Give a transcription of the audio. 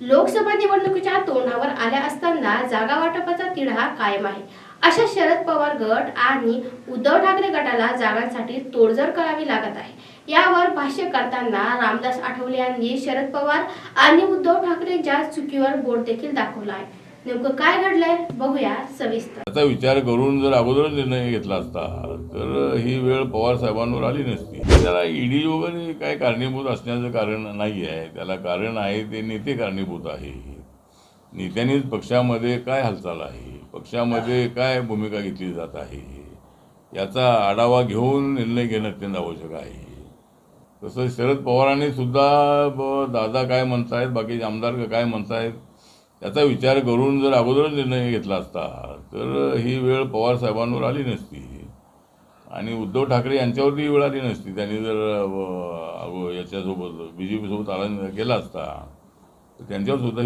लोकसभा निवडणुकीच्या तोंडावर आल्या असताना जागा वाटपाचा तिढा कायम आहे. अशा शरद पवार गट आणि उद्धव ठाकरे गटाला जागांसाठी तोडजोड करावी लागत आहे. यावर भाष्य करताना रामदास आठवले यांनी शरद पवार आणि उद्धव ठाकरेंच्या चुकीवर बोट देखील दाखवला आहे. नेमकं काय घडलंय बघूया सविस्तर. आता विचार करून जर अगोदरच निर्णय घेतला असता तर ही वेळ पवार साहेबांवर आली नसती. त्याला ईडी वगैरे काय कारणीभूत असण्याचं कारण नाही आहे. त्याला कारण आहे ते नेते कारणीभूत आहे. नेत्यांनीच पक्षामध्ये काय हालचाल आहे? पक्षामध्ये काय भूमिका घेतली जात आहे? याचा आढावा घेऊन निर्णय घेणं अत्यंत आवश्यक आहे. तसं शरद पवारांनी सुद्धा दादा काय म्हणतायत बाकीचे आमदार काय म्हणतायत त्याचा विचार करून जर अगोदरच निर्णय घेतला असता तर ही वेळ पवार साहेबांवर आली नसती. आणि उद्धव ठाकरे यांच्यावरती वेळ आली नसती. त्यांनी जर याच्यासोबत बी जे पीसोबत आला केला असता तर त्यांच्यावर सुद्धा